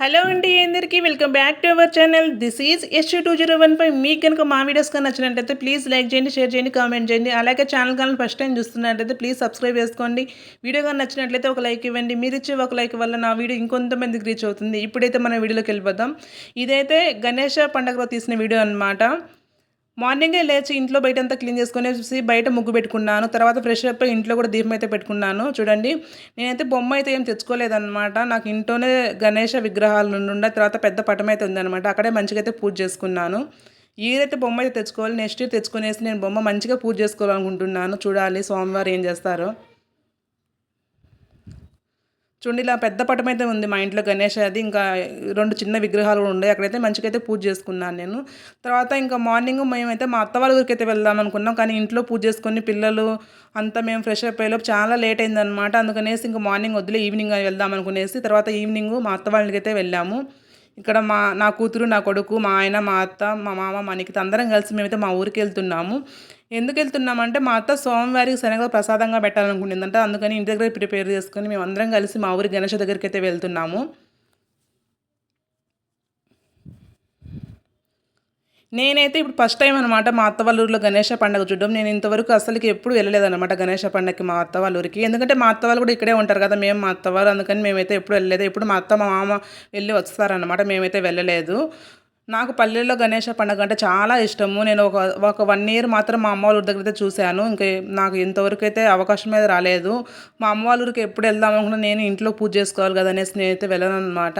Hello అండి అందరికీ welcome back to our channel. This is S two zero one five మీకు కనుక మా వీడియోస్ కానీ నచ్చినట్లయితే ప్లీజ్ లైక్ చేయండి షేర్ చేయండి కామెంట్ చేయండి. అలాగే ఛానల్ కానీ ఫస్ట్ టైం చూస్తున్నట్లయితే ప్లీజ్ సబ్స్క్రైబ్ చేసుకోండి. వీడియో కానీ నచ్చినట్లయితే ఒక లైక్ ఇవ్వండి. మీరు ఇచ్చే ఒక లైక్ వల్ల నా వీడియో ఇంకొంతమందికి రీచ్ అవుతుంది. ఇప్పుడైతే మన వీడియోలోకి వెళ్ళిపోదాం. ఇదైతే గణేష పండుగలో తీసిన వీడియో అనమాట మార్నింగే లేచి ఇంట్లో బయట అంతా క్లీన్ చేసుకునేసి బయట ముగ్గు పెట్టుకున్నాను. తర్వాత ఫ్రెష్ అప్ ఇంట్లో కూడా దీపం అయితే పెట్టుకున్నాను. చూడండి నేనైతే బొమ్మ అయితే ఏం తెచ్చుకోలేదన్నమాట. నాకు ఇంట్లోనే గణేష విగ్రహాలు ఉండే తర్వాత పెద్ద పటం అయితే ఉందన్నమాట. అక్కడే మంచిగా అయితే పూజ చేసుకున్నాను. ఈరైతే బొమ్మ అయితే తెచ్చుకోవాలి. నెక్స్ట్ ఇయర్ తెచ్చుకునేసి నేను బొమ్మ మంచిగా పూజ చేసుకోవాలనుకుంటున్నాను. చూడాలి స్వామివారు ఏం చేస్తారో. చూడండి ఇలా పెద్ద పటం అయితే ఉంది మా ఇంట్లో గణేష్ అది. ఇంకా రెండు చిన్న విగ్రహాలు కూడా ఉన్నాయి. అక్కడైతే మంచిగా అయితే పూజ చేసుకున్నాను నేను. తర్వాత ఇంకా మార్నింగ్ మేమైతే మా అత్త వాళ్ళ ఊరికి అయితే వెళ్దాం అనుకున్నాం. కానీ ఇంట్లో పూజ చేసుకుని పిల్లలు అంతా మేము ఫ్రెష్ అప్ అయ్యేలోపు చాలా లేట్ అయిందనమాట అందుకనేసి ఇంకా మార్నింగ్ వద్దులే ఈవినింగ్ వెళ్దాం అనుకునేసి తర్వాత ఈవినింగ్ మా అత్త వాళ్ళకి అయితే వెళ్ళాము. ఇక్కడ మా నా కూతురు నా కొడుకు మా ఆయన మా అత్త మా మామ మా నికిత అందరం కలిసి మేమైతే మా ఊరికి వెళ్తున్నాము. ఎందుకు వెళ్తున్నామంటే మా అత్త సోమవారికి శనగలు ప్రసాదంగా పెట్టాలనుకుంటుందంట. అందుకని ఇంటి దగ్గర ప్రిపేర్ చేసుకుని మేము అందరం కలిసి మా ఊరి గణేష్ దగ్గరికి అయితే వెళ్తున్నాము. నేనైతే ఇప్పుడు ఫస్ట్ టైం అనమాట మా అత్త వాళ్ళ ఊరిలో గణేష పండుగ చూడడం. నేను ఇంతవరకు అసలుకి ఎప్పుడు వెళ్ళలేదన్నమాట గణేష పండుగకి మా అత్త వాళ్ళ ఊరికి. ఎందుకంటే మా అత్త వాళ్ళు కూడా ఇక్కడే ఉంటారు కదా మేము మా అత్త వాళ్ళు. అందుకని మేమైతే ఎప్పుడు వెళ్ళలేదు. ఎప్పుడు మా అత్త మా మామ వెళ్ళి వస్తారనమాట మేమైతే వెళ్ళలేదు. నాకు పల్లెల్లో గణేష పండుగ అంటే చాలా ఇష్టము. నేను ఒక ఒక వన్ ఇయర్ మాత్రం మా అమ్మ వాళ్ళ దగ్గర అయితే చూశాను. ఇంకా నాకు ఇంతవరకు అయితే అవకాశం మీద రాలేదు. మా అమ్మ వాళ్ళ ఊరికి ఎప్పుడు వెళ్దాం అనుకున్నా నేను ఇంట్లో పూజ చేసుకోవాలి కదా అనేసి నేనైతే వెళ్ళను అనమాట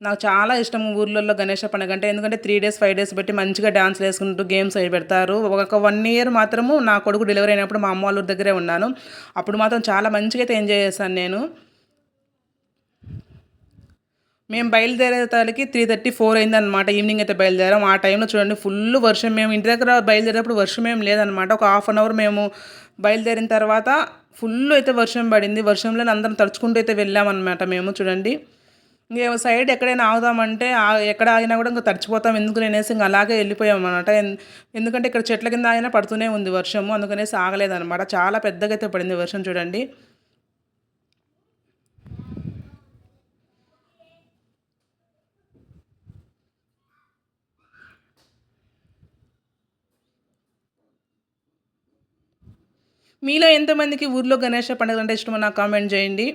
నాకు చాలా ఇష్టం ఊర్లలో గణేష పండుగ అంటే. ఎందుకంటే త్రీ డేస్ ఫైవ్ డేస్ పెట్టి మంచిగా డ్యాన్స్ వేసుకుంటూ గేమ్స్ అవి పెడతారు. ఒక వన్ ఇయర్ మాత్రము నా కొడుకు డెలివరీ అయినప్పుడు మా అమ్మ వాళ్ళ దగ్గరే ఉన్నాను. అప్పుడు మాత్రం చాలా మంచిగా అయితే ఎంజాయ్ చేశాను నేను. మేము బయలుదేరేతాలకి త్రీ థర్టీ ఫోర్ అయిందనమాట ఈవినింగ్ అయితే బయలుదేరాం. ఆ టైంలో చూడండి ఫుల్ వర్షం మేము ఇంటి దగ్గర బయలుదేరేటప్పుడు వర్షం ఏం లేదనమాట ఒక హాఫ్ అన్ అవర్ మేము బయలుదేరిన తర్వాత ఫుల్ అయితే వర్షం పడింది. వర్షంలో అందరం తడుచుకుంటూ అయితే వెళ్ళామన్నమాట మేము చూడండి. ఇంకా సైడ్ ఎక్కడైనా ఆగుదామంటే ఎక్కడ ఆగినా కూడా ఇంకా తడిచిపోతాం. ఎందుకు నేనేసి ఇంకా అలాగే వెళ్ళిపోయాం అనమాట ఎందుకంటే ఇక్కడ చెట్ల కింద ఆగినా పడుతూనే ఉంది వర్షము. అందుకనేసి ఆగలేదనమాట చాలా పెద్దగా అయితే పడింది వర్షం చూడండి. మీలో ఎంతమందికి ఊర్లో గణేష పండుగ అంటే ఇష్టమో నాకు కామెంట్ చేయండి.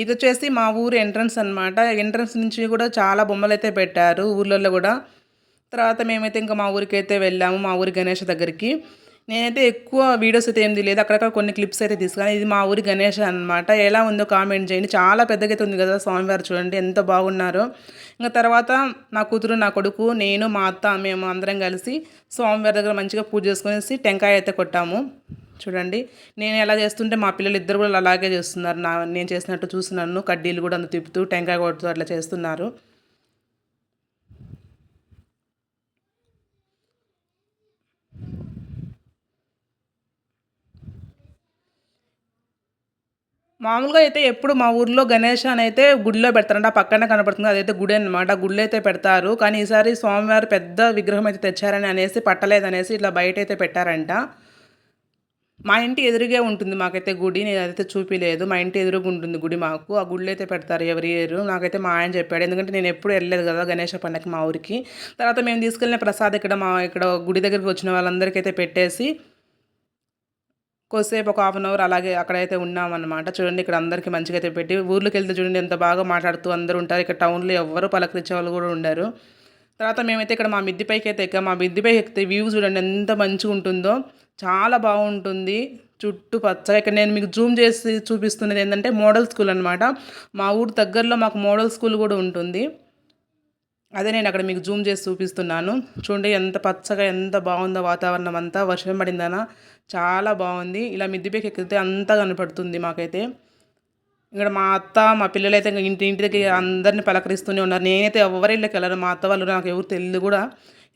ఇది వచ్చేసి మా ఊరు ఎంట్రన్స్ అనమాట ఎంట్రన్స్ నుంచి కూడా చాలా బొమ్మలు అయితే పెట్టారు ఊర్లలో కూడా. తర్వాత మేమైతే ఇంకా మా ఊరికైతే వెళ్ళాము మా ఊరి గణేష్ దగ్గరికి. నేనైతే ఎక్కువ వీడియోస్ అయితే ఏం లేదు అక్కడక్కడ కొన్ని క్లిప్స్ అయితే తీసుకుని ఇది మా ఊరి గణేష్ అనమాట ఎలా ఉందో కామెంట్ చేయండి. చాలా పెద్దగా అయితే ఉంది కదా స్వామివారు చూడండి. ఎంత బాగున్నారో. ఇంకా తర్వాత నా కూతురు నా కొడుకు నేను మా అత్త మేము అందరం కలిసి స్వామివారి దగ్గర మంచిగా పూజ చేసుకునేసి టెంకాయ అయితే కొట్టాము. చూడండి. నేను ఎలా చేస్తుంటే మా పిల్లలు ఇద్దరు కూడా అలాగే చేస్తున్నారు. నా నేను చేసినట్టు చూస్తున్నాను కడ్డీలు కూడా అంత తిప్పుతూ టెంకాయ కొడుతూ అట్లా చేస్తున్నారు. మామూలుగా అయితే ఎప్పుడు మా ఊర్లో గణేష్ అని అయితే గుడిలో పెడతారంట ఆ పక్కనే కనపడుతుంది. అదైతే గుడి అనమాట గుడిలో అయితే పెడతారు. కానీ ఈసారి స్వామివారు పెద్ద విగ్రహం అయితే తెచ్చారని అనేసి పట్టలేదనేసి ఇట్లా బయట అయితే పెట్టారంట. మా ఇంటి ఎదురుగే ఉంటుంది మాకైతే గుడి. నేను అదైతే చూపిలేదు. మా ఇంటి ఎదురుగా ఉంటుంది గుడి మాకు. ఆ గుడిలో అయితే పెడతారు ఎవరి ఇయర్ నాకైతే మా ఆయన చెప్పాడు. ఎందుకంటే నేను ఎప్పుడు వెళ్ళలేదు కదా గణేష పండగకి మా ఊరికి. తర్వాత మేము తీసుకెళ్ళిన ప్రసాద్ ఇక్కడ మా ఇక్కడ గుడి దగ్గరికి వచ్చిన వాళ్ళందరికీ అయితే పెట్టేసి కొద్దిసేపు ఒక హాఫ్ అన్ అవర్ అలాగే అక్కడైతే ఉన్నామన్నమాట. చూడండి ఇక్కడ అందరికీ మంచిగా అయితే పెట్టి ఊర్లోకి వెళ్తే చూడండి ఎంత బాగా మాట్లాడుతూ అందరూ ఉంటారు. ఇక్కడ టౌన్లో ఎవ్వరు పలకరించే వాళ్ళు కూడా ఉండరు. తర్వాత మేమైతే ఇక్కడ మా మిద్దిపైకి అయితే ఎక్కాం. మా మిద్దిపైకి ఎక్కితే వ్యూ చూడండి ఎంత మంచిగా ఉంటుందో చాలా బాగుంటుంది. చుట్టూ పచ్చగా ఇక్కడ నేను మీకు జూమ్ చేసి చూపిస్తున్నది ఏంటంటే మోడల్ స్కూల్ అనమాట మా ఊరు దగ్గరలో మాకు మోడల్ స్కూల్ కూడా ఉంటుంది. అదే నేను అక్కడ మీకు జూమ్ చేసి చూపిస్తున్నాను. చూడండి ఎంత పచ్చగా ఎంత బాగుందో వాతావరణం అంతా. వర్షం పడిందనా? చాలా బాగుంది. ఇలా మిద్దిపైకి ఎక్కితే అంతా కనపడుతుంది మాకైతే. ఇక్కడ మా అత్త మా పిల్లలు అయితే ఇంటి ఇంటి దగ్గర అందరిని పలకరిస్తూనే ఉన్నారు. నేనైతే ఎవరిళ్ళకి వెళ్ళను. మా అత్త వాళ్ళు నాకు ఎవరు తెలియదు కూడా.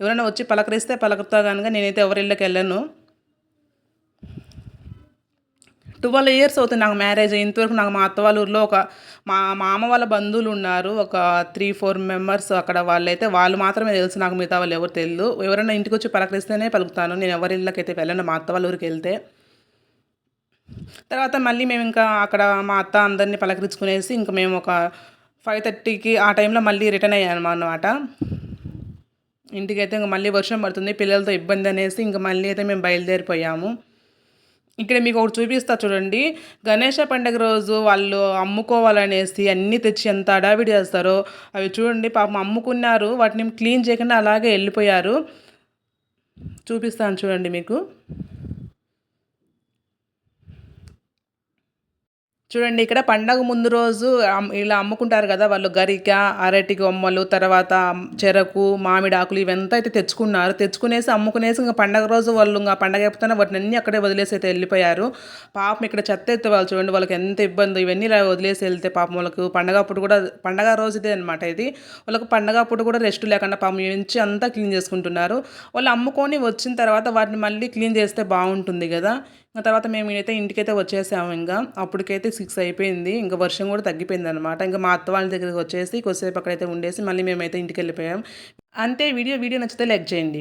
ఎవరైనా వచ్చి పలకరిస్తే పలకరుతా కనుక నేనైతే ఎవరిళ్ళకి వెళ్ళను. ట్వెల్వ్ ఇయర్స్ అవుతుంది నాకు మ్యారేజ్ ఇంతవరకు నాకు మా అత్త వాళ్ళ ఊర్లో ఒక మా మామ వాళ్ళ బంధువులు ఉన్నారు. ఒక త్రీ ఫోర్ మెంబర్స్ అక్కడ వాళ్ళైతే వాళ్ళు మాత్రమే తెలుసు నాకు మిగతా వాళ్ళు ఎవరు తెలియదు ఎవరైనా ఇంటికి వచ్చి పలకరిస్తేనే పలుకుతాను. నేను ఎవరి ఇళ్ళకైతే వెళ్ళను మా అత్త వాళ్ళ ఊరికి వెళ్తే. తర్వాత మళ్ళీ మేము ఇంకా అక్కడ మా అత్త అందరినీ పలకరించుకునేసి ఇంకా మేము ఒక ఫైవ్ థర్టీకి ఆ టైంలో మళ్ళీ రిటర్న్ అయ్యాను అన్నమాట. ఇంటికైతే ఇంకా మళ్ళీ వర్షం పడుతుంది పిల్లలతో ఇబ్బంది అనేసి ఇంకా మళ్ళీ అయితే మేము బయలుదేరిపోయాము. ఇక్కడ మీకు ఒకటి చూపిస్తా చూడండి. గణేష పండుగ రోజు వాళ్ళు అమ్ముకోవాలనేసి అన్నీ తెచ్చి ఎంత అడావిడి చేస్తారో అవి చూడండి. పాపం అమ్ముకున్నారు. వాటిని క్లీన్ చేయకుండా అలాగే వెళ్ళిపోయారు. చూపిస్తాను చూడండి మీకు. చూడండి ఇక్కడ పండగ ముందు రోజు ఇలా అమ్ముకుంటారు కదా వాళ్ళు. గరిక అరటి కొమ్మలు తర్వాత చెరకు మామిడి ఆకులు ఇవంతా అయితే తెచ్చుకున్నారు. తెచ్చుకునేసి అమ్ముకునేసి ఇంకా పండగ రోజు వాళ్ళు ఇంకా పండగ అయిపోతే వాటిని అన్ని అక్కడే వదిలేసి అయితే వెళ్ళిపోయారు. పాపం ఇక్కడ చెత్త ఎత్తే వాళ్ళు చూడండి వాళ్ళకి ఎంత ఇబ్బంది. ఇవన్నీ ఇలా వదిలేసి వెళ్తే పాపం వాళ్ళకు పండగ అప్పుడు కూడా పండగ రోజు ఇదే అనమాట ఇది. వాళ్ళకు పండగ అప్పుడు కూడా రెస్ట్ లేకుండా పాపం నుంచి అంతా క్లీన్ చేసుకుంటున్నారు. వాళ్ళు అమ్ముకొని వచ్చిన తర్వాత వాటిని మళ్ళీ క్లీన్ చేస్తే బాగుంటుంది కదా. ఇంకా తర్వాత మేము అయితే ఇంటికైతే వచ్చేసాము ఇంకా. అప్పటికైతే సిక్స్ అయిపోయింది. ఇంకా వర్షం కూడా తగ్గిపోయింది అనమాట ఇంకా మా అత్త వాళ్ళ దగ్గరికి వచ్చేసి కొద్దిసేపు అక్కడైతే ఉండేసి మళ్ళీ మేమైతే ఇంటికి వెళ్ళిపోయాం. అంతే వీడియో వీడియో నచ్చితే లైక్ చేయండి.